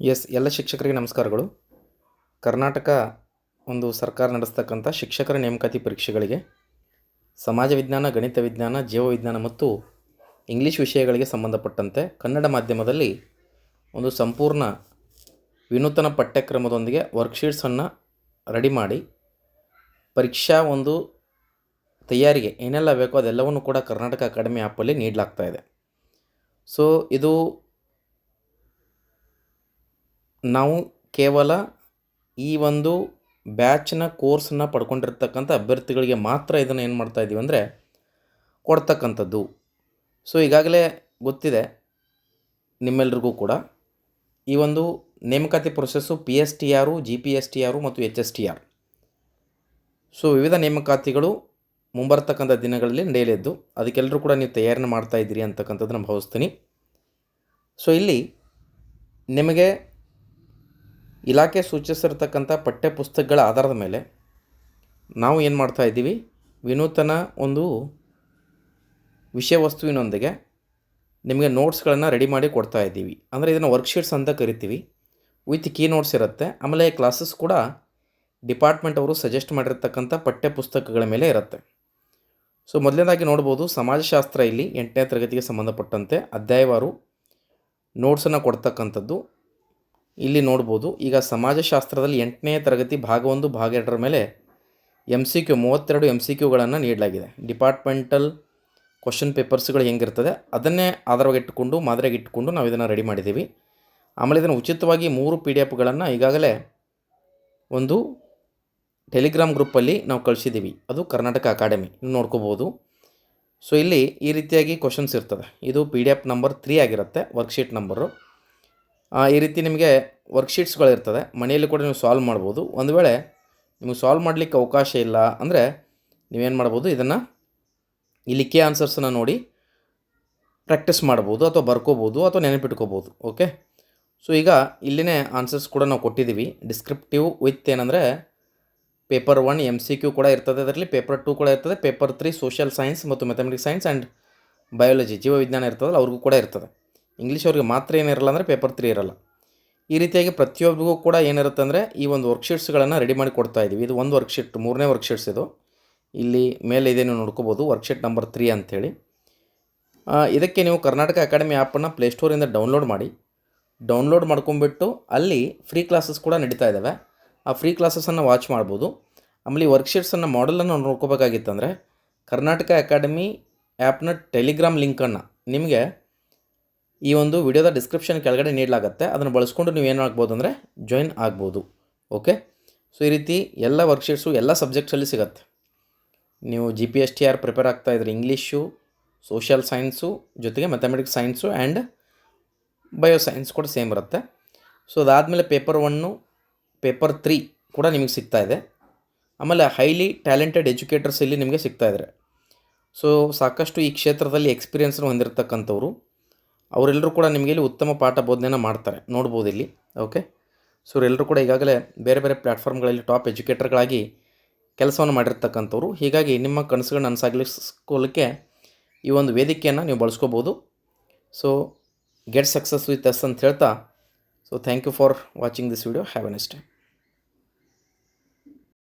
S, ಎಲ್ಲ ಶಿಕ್ಷಕರಿಗೆ ನಮಸ್ಕಾರಗಳು. ಕರ್ನಾಟಕ ಒಂದು ಸರ್ಕಾರ ನಡೆಸ್ತಕ್ಕಂಥ ಶಿಕ್ಷಕರ ನೇಮಕಾತಿ ಪರೀಕ್ಷೆಗಳಿಗೆ ಸಮಾಜ ವಿಜ್ಞಾನ, ಗಣಿತ ವಿಜ್ಞಾನ ಜೀವವಿಜ್ಞಾನ ಮತ್ತು ಇಂಗ್ಲೀಷ್ ವಿಷಯಗಳಿಗೆ ಸಂಬಂಧಪಟ್ಟಂತೆ ಕನ್ನಡ ಮಾಧ್ಯಮದಲ್ಲಿ ಒಂದು ಸಂಪೂರ್ಣ ವಿನೂತನ ಪಠ್ಯಕ್ರಮದೊಂದಿಗೆ ವರ್ಕ್ಶೀಟ್ಸನ್ನು ರೆಡಿ ಮಾಡಿ ಪರೀಕ್ಷಾ ಒಂದು ತಯಾರಿಗೆ ಏನೆಲ್ಲ ಬೇಕೋ ಅದೆಲ್ಲವನ್ನು ಕೂಡ ಕರ್ನಾಟಕ ಅಕಾಡೆಮಿ ಆ್ಯಪಲ್ಲಿ ನೀಡಲಾಗ್ತಾ ಇದೆ. ಸೊ ಇದು ನಾವು ಕೇವಲ ಈ ಒಂದು ಬ್ಯಾಚ್ನ ಕೋರ್ಸನ್ನ ಪಡ್ಕೊಂಡಿರ್ತಕ್ಕಂಥ ಅಭ್ಯರ್ಥಿಗಳಿಗೆ ಮಾತ್ರ ಇದನ್ನು ಏನು ಮಾಡ್ತಾ ಇದ್ದೀವಿ ಅಂದರೆ ಕೊಡ್ತಕ್ಕಂಥದ್ದು. ಸೊ ಈಗಾಗಲೇ ಗೊತ್ತಿದೆ ನಿಮ್ಮೆಲ್ರಿಗೂ ಕೂಡ. ಈ ಒಂದು ನೇಮಕಾತಿ process P S T R G P S T R ಮತ್ತು H S T R so ವಿವಿಧ ನೇಮಕಾತಿಗಳು ಮುಂಬರ್ತಕ್ಕಂಥ ದಿನಗಳಲ್ಲಿ ನಡೆಯಲಿದ್ದು ಅದಕ್ಕೆಲ್ಲರೂ ಕೂಡ ನೀವು ತಯಾರಿನ ಮಾಡ್ತಾ ಇದ್ದೀರಿ ಅಂತಕ್ಕಂಥದ್ದನ್ನು ಭಾವಿಸ್ತೀನಿ. ಸೊ ಇಲ್ಲಿ ನಿಮಗೆ ಇಲಾಖೆ ಸೂಚಿಸಿರ್ತಕ್ಕಂಥ ಪಠ್ಯಪುಸ್ತಕಗಳ ಆಧಾರದ ಮೇಲೆ ನಾವು ಏನು ಮಾಡ್ತಾ ಇದ್ದೀವಿ? ವಿನೂತನ ಒಂದು ವಿಷಯ ವಸ್ತುವಿನೊಂದಿಗೆ ನಿಮಗೆ ನೋಟ್ಸ್ಗಳನ್ನು ರೆಡಿ ಮಾಡಿ ಕೊಡ್ತಾ ಇದ್ದೀವಿ. ಅಂದರೆ ಇದನ್ನು ವರ್ಕ್ಶೀಟ್ಸ್ ಅಂತ ಕರಿತೀವಿ. ವಿತ್ ಕೀ ನೋಟ್ಸ್ ಇರುತ್ತೆ. ಆಮೇಲೆ ಕ್ಲಾಸಸ್ ಕೂಡ ಡಿಪಾರ್ಟ್ಮೆಂಟ್ ಅವರು ಸಜೆಸ್ಟ್ ಮಾಡಿರ್ತಕ್ಕಂಥ ಪಠ್ಯಪುಸ್ತಕಗಳ ಮೇಲೆ ಇರುತ್ತೆ. ಸೊ ಮೊದಲನೇದಾಗಿ ನೋಡ್ಬೋದು, ಸಮಾಜಶಾಸ್ತ್ರ ಇಲ್ಲಿ ಎಂಟನೇ ತರಗತಿಗೆ ಸಂಬಂಧಪಟ್ಟಂತೆ ಅಧ್ಯಾಯವಾರು ನೋಟ್ಸನ್ನು ಕೊಡ್ತಕ್ಕಂಥದ್ದು. ಇಲ್ಲಿ ನೋಡ್ಬೋದು, ಈಗ ಸಮಾಜಶಾಸ್ತ್ರದಲ್ಲಿ ಎಂಟನೇ ತರಗತಿ ಭಾಗ ಒಂದು, ಭಾಗ ಎರಡರ ಮೇಲೆ ಎಂ ಸಿ ಕ್ಯೂ ಮೂವತ್ತೆರಡು ಎಂ ಸಿ ಕ್ಯೂಗಳನ್ನು ನೀಡಲಾಗಿದೆ. ಡಿಪಾರ್ಟ್ಮೆಂಟಲ್ ಕ್ವಶನ್ ಪೇಪರ್ಸ್ಗಳು ಹೆಂಗಿರ್ತದೆ, ಅದನ್ನೇ ಆಧಾರವಾಗಿ ಇಟ್ಟುಕೊಂಡು, ಮಾದರಿಯಾಗಿ ಇಟ್ಟುಕೊಂಡು ನಾವು ಇದನ್ನು ರೆಡಿ ಮಾಡಿದ್ದೀವಿ. ಆಮೇಲೆ ಇದನ್ನು ಉಚಿತವಾಗಿ ಮೂರು ಪಿ ಡಿ ಎಫ್ಗಳನ್ನು ಈಗಾಗಲೇ ಒಂದು ಟೆಲಿಗ್ರಾಮ್ ಗ್ರೂಪಲ್ಲಿ ನಾವು ಕಳಿಸಿದ್ದೀವಿ. ಅದು ಕರ್ನಾಟಕ ಅಕಾಡೆಮಿ ನೋಡ್ಕೋಬೋದು. ಸೊ ಇಲ್ಲಿ ಈ ರೀತಿಯಾಗಿ ಕ್ವಶನ್ಸ್ ಇರ್ತದೆ. ಇದು P D F number three ಆಗಿರುತ್ತೆ ವರ್ಕ್ಶೀಟ್ ನಂಬರು ಈ ರೀತಿ ನಿಮಗೆ ವರ್ಕ್ಶೀಟ್ಸ್ಗಳಿರ್ತದೆ. ಮನೆಯಲ್ಲಿ ಕೂಡ ನೀವು ಸಾಲ್ವ್ ಮಾಡ್ಬೋದು. ಒಂದು ವೇಳೆ ನಿಮಗೆ ಸಾಲ್ವ್ ಮಾಡಲಿಕ್ಕೆ ಅವಕಾಶ ಇಲ್ಲ ಅಂದರೆ ನೀವೇನು ಮಾಡ್ಬೋದು? ಇದನ್ನು ಇಲ್ಲಿ ಕೆ ಆನ್ಸರ್ಸನ್ನು ನೋಡಿ ಪ್ರಾಕ್ಟೀಸ್ ಮಾಡ್ಬೋದು ಅಥವಾ ಬರ್ಕೋಬೋದು ಅಥವಾ ನೆನಪಿಟ್ಕೋಬೋದು. ಓಕೆ ಸೊ ಈಗ ಇಲ್ಲಿನೇ ಆನ್ಸರ್ಸ್ ಕೂಡ ನಾವು ಕೊಟ್ಟಿದ್ದೀವಿ. ಡಿಸ್ಕ್ರಿಪ್ಟಿವ್ ವಿತ್ ಏನಂದರೆ paper one M C Q ಕೂಡ ಇರ್ತದೆ ಅದರಲ್ಲಿ ಪೇಪರ್ ಟು ಕೂಡ ಇರ್ತದೆ ಪೇಪರ್ ತ್ರೀ ಸೋಷಿಯಲ್ ಸೈನ್ಸ್ ಮತ್ತು ಮ್ಯಾಥಮೆಟಿಕ್ ಸೈನ್ಸ್ ಆ್ಯಂಡ್ ಬಯಾಲಜಿ ಜೀವವಿಜ್ಞಾನ ಇರ್ತದಲ್ಲ, ಅವ್ರಿಗೂ ಕೂಡ ಇರ್ತದೆ. ಇಂಗ್ಲೀಷ್ ಅವ್ರಿಗೆ ಮಾತ್ರ ಏನಿರಲ್ಲ ಅಂದರೆ ಪೇಪರ್ ತ್ರೀ ಇರಲ್ಲ. ಈ ರೀತಿಯಾಗಿ ಪ್ರತಿಯೊಬ್ಬರಿಗೂ ಕೂಡ ಏನಿರುತ್ತೆ ಅಂದರೆ ಈ ಒಂದು ವರ್ಕ್ಶೀಟ್ಸ್ಗಳನ್ನು ರೆಡಿ ಮಾಡಿ ಕೊಡ್ತಾ ಇದ್ದೀವಿ ಇದು ಒಂದು ವರ್ಕ್ಶೀಟ್, ಮೂರನೇ ವರ್ಕ್ಶೀಟ್ಸ್ ಇದು. ಇಲ್ಲಿ ಮೇಲೆ ಇದೆ ನೀವು ನೋಡ್ಕೋಬೋದು ವರ್ಕ್ಶೀಟ್ ನಂಬರ್ ತ್ರೀ ಅಂಥೇಳಿ. ಇದಕ್ಕೆ ನೀವು ಕರ್ನಾಟಕ ಅಕಾಡೆಮಿ ಆ್ಯಪನ್ನು ಪ್ಲೇಸ್ಟೋರಿಂದ ಡೌನ್ಲೋಡ್ ಮಾಡಿ. ಡೌನ್ಲೋಡ್ ಮಾಡ್ಕೊಂಬಿಟ್ಟು ಅಲ್ಲಿ ಫ್ರೀ ಕ್ಲಾಸಸ್ ಕೂಡ ನಡೀತಾ ಇದ್ದಾವೆ. ಆ ಫ್ರೀ ಕ್ಲಾಸಸನ್ನು ವಾಚ್ ಮಾಡ್ಬೋದು. ಆಮೇಲೆ ಈ ವರ್ಕ್ಶೀಟ್ಸನ್ನು ಮಾಡಲನ್ನು ನೋಡ್ಕೋಬೇಕಾಗಿತ್ತಂದರೆ ಕರ್ನಾಟಕ ಅಕಾಡೆಮಿ ಆ್ಯಪ್ನ ಟೆಲಿಗ್ರಾಮ್ ಲಿಂಕನ್ನು ನಿಮಗೆ ಈ ಒಂದು ವಿಡಿಯೋದ ಡಿಸ್ಕ್ರಿಪ್ಷನ್ ಕೆಳಗಡೆ ನೀಡಲಾಗುತ್ತೆ. ಅದನ್ನು ಬಳಸ್ಕೊಂಡು ನೀವು ಏನು ಆಗ್ಬೋದು ಅಂದರೆ ಜಾಯಿನ್ ಆಗ್ಬೋದು. ಓಕೆ ಸೊ ಈ ರೀತಿ ಎಲ್ಲ ವರ್ಕ್ಶೀಟ್ಸು ಎಲ್ಲ ಸಬ್ಜೆಕ್ಟ್ಸಲ್ಲಿ ಸಿಗುತ್ತೆ. ನೀವು G P S T R prepare ಆಗ್ತಾ ಇದ್ರೆ ಇಂಗ್ಲೀಷು ಸೋಷಿಯಲ್ ಸೈನ್ಸು ಜೊತೆಗೆ mathematics science and bio science ಕೂಡ ಸೇಮ್ ಇರುತ್ತೆ. ಸೊ ಅದಾದಮೇಲೆ ಪೇಪರ್ ಒನ್ನು ಪೇಪರ್ ತ್ರೀ ಕೂಡ ನಿಮಗೆ ಸಿಗ್ತಾ ಇದೆ. ಆಮೇಲೆ ಹೈಲಿ ಟ್ಯಾಲೆಂಟೆಡ್ ಎಜುಕೇಟರ್ಸ್ ಇಲ್ಲಿ ನಿಮಗೆ ಸಿಗ್ತಾ ಇದ್ದಾರೆ ಸೊ ಸಾಕಷ್ಟು ಈ ಕ್ಷೇತ್ರದಲ್ಲಿ ಎಕ್ಸ್ಪೀರಿಯನ್ಸನ್ನು ಹೊಂದಿರತಕ್ಕಂಥವ್ರು ಅವರೆಲ್ಲರೂ ಕೂಡ ನಿಮಗೆ ಇಲ್ಲಿ ಉತ್ತಮ ಪಾಠ ಬೋಧನೆಯನ್ನು ಮಾಡ್ತಾರೆ. ನೋಡ್ಬೋದು ಇಲ್ಲಿ. ಓಕೆ ಸೊ ಇವರೆಲ್ಲರೂ ಕೂಡ ಈಗಾಗಲೇ ಬೇರೆ ಬೇರೆ ಪ್ಲ್ಯಾಟ್ಫಾರ್ಮ್ಗಳಲ್ಲಿ ಟಾಪ್ ಎಜುಕೇಟರ್ಗಳಾಗಿ ಕೆಲಸವನ್ನು ಮಾಡಿರ್ತಕ್ಕಂಥವ್ರು. ಹೀಗಾಗಿ ನಿಮ್ಮ ಕನಸುಗಳನ್ನ ನನಸಾಗಲಿಸ್ಕೊಳ್ಳಿಕ್ಕೆ ಈ ಒಂದು ವೇದಿಕೆಯನ್ನು ನೀವು ಬಳಸ್ಕೋಬೋದು. So get success with S ಅಂತ ಹೇಳ್ತಾ so thank you for watching this video have a nice